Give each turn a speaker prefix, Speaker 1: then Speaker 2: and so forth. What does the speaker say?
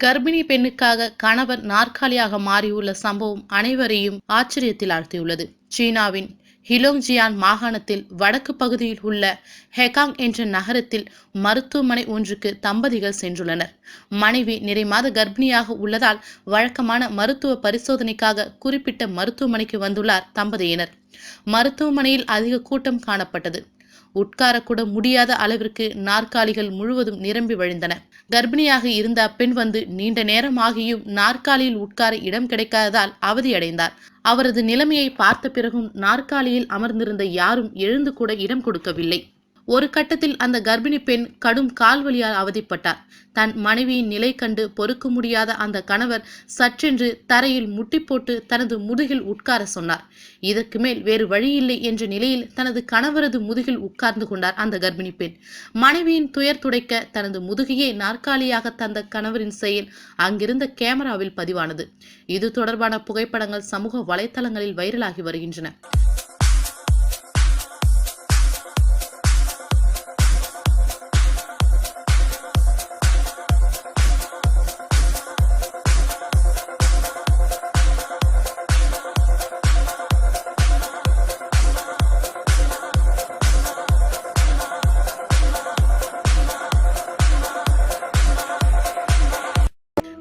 Speaker 1: கர்ப்பிணி பெண்ணுக்காக கணவர் நாற்காலியாக மாறியுள்ள சம்பவம் அனைவரையும் ஆச்சரியத்தில் ஆழ்த்தியுள்ளது. சீனாவின் ஹிலோங்ஜியான் மாகாணத்தில் வடக்கு பகுதியில் உள்ள ஹெகாங் என்ற நகரத்தில் மருத்துவமனை ஒன்றுக்கு தம்பதிகள் சென்றுள்ளனர். மனைவி நிறை மாத கர்ப்பிணியாக உள்ளதால் வழக்கமான மருத்துவ பரிசோதனைக்காக குறிப்பிட்ட மருத்துவமனைக்கு வந்துள்ளார் தம்பதியினர். மருத்துவமனையில் அதிக கூட்டம் காணப்பட்டது. உட்காரக்கூட முடியாத அளவிற்கு நாற்காலிகள் முழுவதும் நிரம்பி வழிந்தன. கர்ப்பிணியாக இருந்த அப்பெண் வந்து நீண்ட நேரமாகியும் நாற்காலியில் உட்கார இடம் கிடைக்காததால் அவதியடைந்தார். அவரது நிலைமையை பார்த்த பிறகும் நாற்காலியில் அமர்ந்திருந்த யாரும் எழுந்து கூட இடம் கொடுக்கவில்லை. ஒரு கட்டத்தில் அந்த கர்ப்பிணி பெண் கடும் கால்வலியால் அவதிப்பட்டார். தன் மனைவியின் நிலை கண்டு பொறுக்க முடியாத அந்த கணவர் சற்றென்று தரையில் முட்டி போட்டு தனது முதுகில் உட்கார சொன்னார். இதற்கு மேல் வேறு வழியில்லை என்ற நிலையில் தனது கணவரது முதுகில் உட்கார்ந்து கொண்டார் அந்த கர்ப்பிணி பெண். மனைவியின் துயர் துடைக்க தனது முதுகையே நாற்காலியாக தந்த கணவரின் செயல் அங்கிருந்த கேமராவில் பதிவானது. இது தொடர்பான புகைப்படங்கள் சமூக வலைத்தளங்களில் வைரலாகி வருகின்றன.